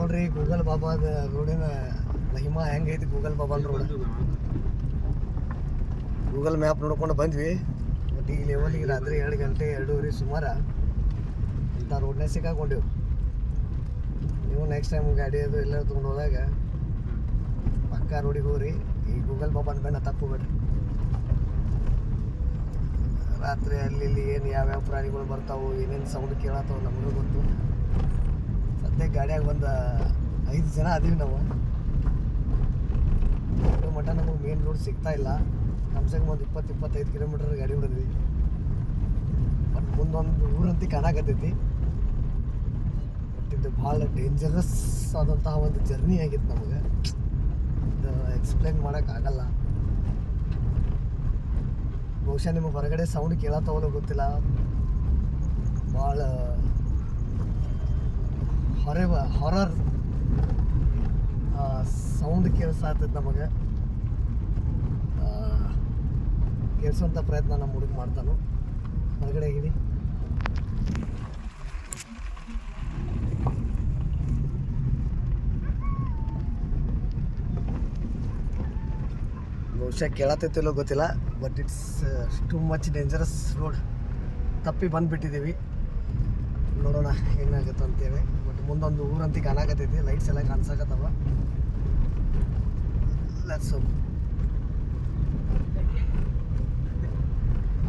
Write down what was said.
ನೋಡ್ರಿ ಗೂಗಲ್ ಬಾಬಾದ ರೋಡಿನ ಮಹಿಮಾ ಹೆಂಗೈತಿ Google Baba road Google map ನೋಡ್ಕೊಂಡು ಬಂದ್ವಿ. ಬಟ್ ಈ ಲೆವೆಲಿಗೆ ರಾತ್ರಿ ಎರಡು ಗಂಟೆ ಎರಡೂವರೆ ಸುಮಾರ ಇಂಥ ರೋಡ್ನೇ ಸಿಕ್ಕಾಕೊಂಡೆವು. ನೀವು ನೆಕ್ಸ್ಟ್ ಟೈಮ್ ಗಾಡಿ ಅದು ಎಲ್ಲ ತೊಗೊಂಡು ಹೋದಾಗ ಪಕ್ಕ ರೋಡಿಗೆ ಹೋಗ್ರಿ. ಈ ಗೂಗಲ್ ಬಾಬಾನ ತಪ್ಪು ಬೇಡ್ರಿ. ರಾತ್ರಿ ಅಲ್ಲಿ ಇಲ್ಲಿ ಏನು ಯಾವ್ಯಾವ ಪ್ರಾಣಿಗಳು ಬರ್ತಾವೆ, ಏನೇನು ಸೌಂಡ್ ಕೇಳತ್ತಾವೆ ನಮಗೂ ಗೊತ್ತು. ಸದ್ಯಕ್ಕೆ ಗಾಡಿಯಾಗ ಒಂದು ಐದು ಜನ ಅದೀವಿ ನಾವು. ಮಠ ಮಟ್ಟ ನಮಗೆ ಮೇನ್ ರೋಡ್ ಸಿಗ್ತಾ ಇಲ್ಲ. ಕಮ್ಸೆ ಕಮ್ ಒಂದು ಇಪ್ಪತ್ತು ಇಪ್ಪತ್ತೈದು ಕಿಲೋಮೀಟರ್ ಗಾಡಿ ಹೊಡೆದ್ವಿ. ಬಟ್ ಮುಂದೊಂದು ಊರಂತಿ ಕಾಣಕತ್ತೈತಿ. ಬಟ್ ಇದು ಭಾಳ ಡೇಂಜರಸ್ ಆದಂತಹ ಒಂದು ಜರ್ನಿ ಆಗಿತ್ತು ನಮಗೆ. ಇದು ಎಕ್ಸ್ಪ್ಲೇನ್ ಮಾಡೋಕ್ಕಾಗಲ್ಲ ಬಹುಶಃ ನಿಮಗೆ ಹೊರಗಡೆ ಸೌಂಡ್ ಕೇಳತ್ತವಲ್ಲ ಗೊತ್ತಿಲ್ಲ. ಭಾಳ ಹೊರೆ ಹೊರರ್ ಸೌಂಡ್ ಕೇಳಿಸಾತೈತೆ ನಮಗೆ. ಕೇಳಿಸುವಂಥ ಪ್ರಯತ್ನ ನಮ್ಮ ಹುಡುಗ ಮಾಡ್ತಾನು. ಹೊರಗಡೆ ಹೇಳಿ ಬಹುಶಃ ಕೇಳತ್ತೈತಿಲ್ಲೋ ಗೊತ್ತಿಲ್ಲ but it's too much dangerous road ತಪ್ಪಿ ಬಂದುಬಿಟ್ಟಿದ್ದೀವಿ. ನೋಡೋಣ ಏನಾಗುತ್ತೆ ಅಂತೇಳಿ ಮುಂದೊಂದು ಊರಂತಿ ಕಾಣಕತ್ತೈತಿ ಲೈಟ್ಸ್ ಎಲ್ಲ ಕಾಣಿಸಕತ್ತವ. ಲೆಟ್ಸ್